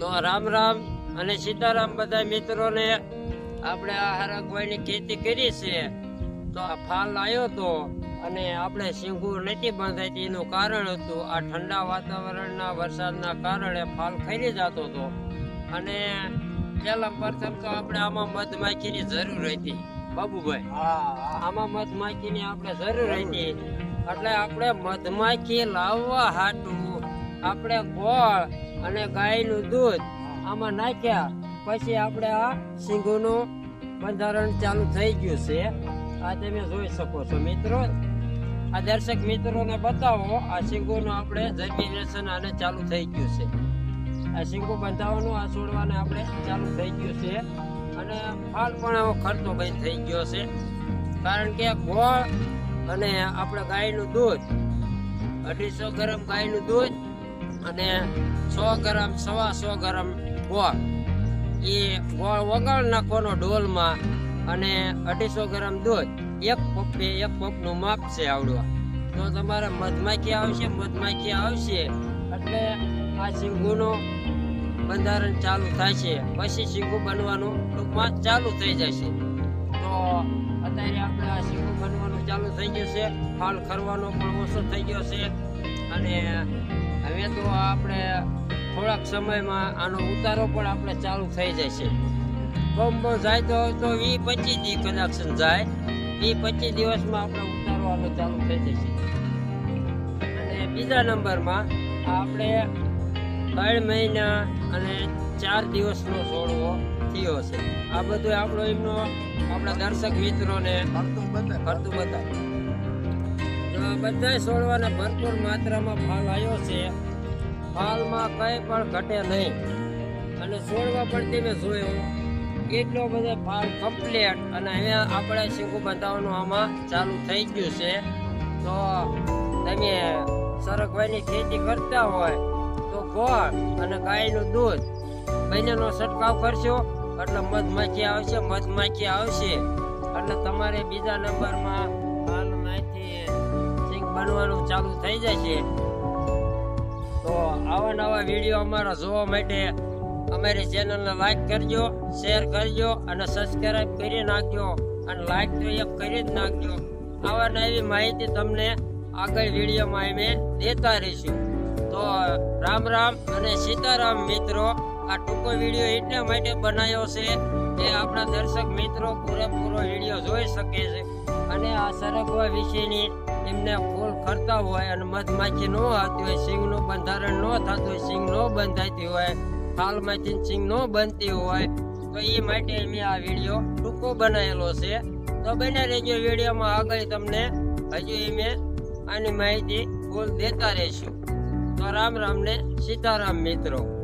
તો રામ રામ અને સીતારામ બધા મિત્રોને આપણે આ હરકભાઈની ખેતી કરી છે. તો આ ફાલ આવ્યો તો અને આપણે સિંગુર નથી બંધાતી એનું કારણ હતું આ ઠંડા વાતાવરણના વરસાદના કારણે ફાલ ખરી જતો હતો. અને પહેલા પ્રથમ તો આપણે આમાં મધમાખીની જરૂર હતી. બાબુભાઈ આમાં મધમાખીની આપણે જરૂર હતી. એટલે આપણે મધમાખી લાવવા હાટું આપણે ગોળ અને ગાયનું દૂધ આમાં નાખ્યા. પછી આપણે આ સિંગોનું બંધારણ ચાલુ થઈ ગયું છે. આ તમે જોઈ શકો છો મિત્રો. આ દર્શક મિત્રોને બતાવો, આ સિંગોનું આપણે જર્મિનેશન આને ચાલુ થઈ ગયું છે. આ સિંગો બંધાવવાનું આ છોડવાને આપણે ચાલુ થઈ ગયું છે. અને ફાલ પણ આવો ખર્ચો બંધ થઈ ગયો છે. કારણ કે ગોળ અને આપણે ગાયનું દૂધ, અઢીસો ગ્રામ ગાયનું દૂધ અને સો ગ્રામ, સવા સો ગ્રામ ગોળ. એ ગોળ વગળ નાખવાનો ડોલમાં અને અઢીસો ગ્રામ દૂધ. એક પપ્પે એક પગનું માપ છે આવડવા. તો તમારે મધમાખી આવશે મધમાખી આવશે. એટલે આ સિંગુનો બંધારણ ચાલુ થાય છે પછી સિંગુ બનવાનું ટૂંકમાં ચાલુ થઈ જશે. તો અત્યારે આપણે આ સિંગુ બનવાનું ચાલુ થઈ ગયું છે. ફાલ ખરવાનો પણ ઓછો થઈ ગયો છે. અને હવે તો આપણે થોડાક સમયમાં આનો ઉતારો પણ આપણે ચાલુ થઈ જશે. બમ જાય તો તો વીસ પચીસ દી કનેક્શન જાય. વીસ પચીસ દિવસમાં આપણે ઉતારો આનો ચાલુ થઈ જશે. અને બીજા નંબરમાં આપણે ત્રણ મહિના અને ચાર દિવસનો છોડવો થયો છે. આ બધું આપણો એમનો આપણા દર્શક મિત્રોને ફરતું બતાવ. ફરતું આ બધા છોડવાને ભરપૂર માત્રામાં ફાલ આવ્યો છે, ફાલમાં કંઈ પણ ઘટે નહીં. અને છોડવા પણ તમે જોયો એટલો બધો ફાલ કમ્પ્લીટ અને અહીંયા આપણે શીખું બતાવવાનું આમાં ચાલુ થઈ ગયું છે. તો તમે સરગવાની ખેતી કરતા હોય, તો ગોળ અને ગાયનું દૂધ બંનેનો છંટકાવ કરશો, એટલે મધમાખી આવશે મધમાખી આવશે. એટલે તમારે બીજા નંબરમાં હાલમાંથી બનવાનું ચાલુ થઈ જાય છે. તો આવા નવા વીડિયો અમારા જોવા માટે અમારી ચેનલને લાઈક કરજો શેર કરજો અને સબસ્ક્રાઈબ કરી નાખજો અને લાઈક તો એક કરી જ નાખજો. આવા નવી માહિતી તમને આગળ વિડીયોમાં અમે દેતા રહીશું. તો રામ રામ અને સીતારામ મિત્રો, આ ટૂંકો વીડિયો એટલા માટે બનાવ્યો છે કે આપણા દર્શક મિત્રો પૂરેપૂરો વીડિયો જોઈ શકે છે. અને આ સરગવા વિશેની એમને ફૂલ ખરતા હોય અને મધમાખી ન આવતી હોય, સિંગનું બંધારણ ન થતું હોય, સિંગ ન બંધાતી હોય ફાલમાંથી સિંગ ન બનતી હોય. તો એ માટે મેં આ વીડિયો ટૂંકો બનાવેલો છે. તો બને રહેજો વિડીયોમાં આગળ તમને હજુ અમે આની માહિતી ફૂલ દેતા રહીશું. તો રામ રામ ને સીતારામ મિત્રો.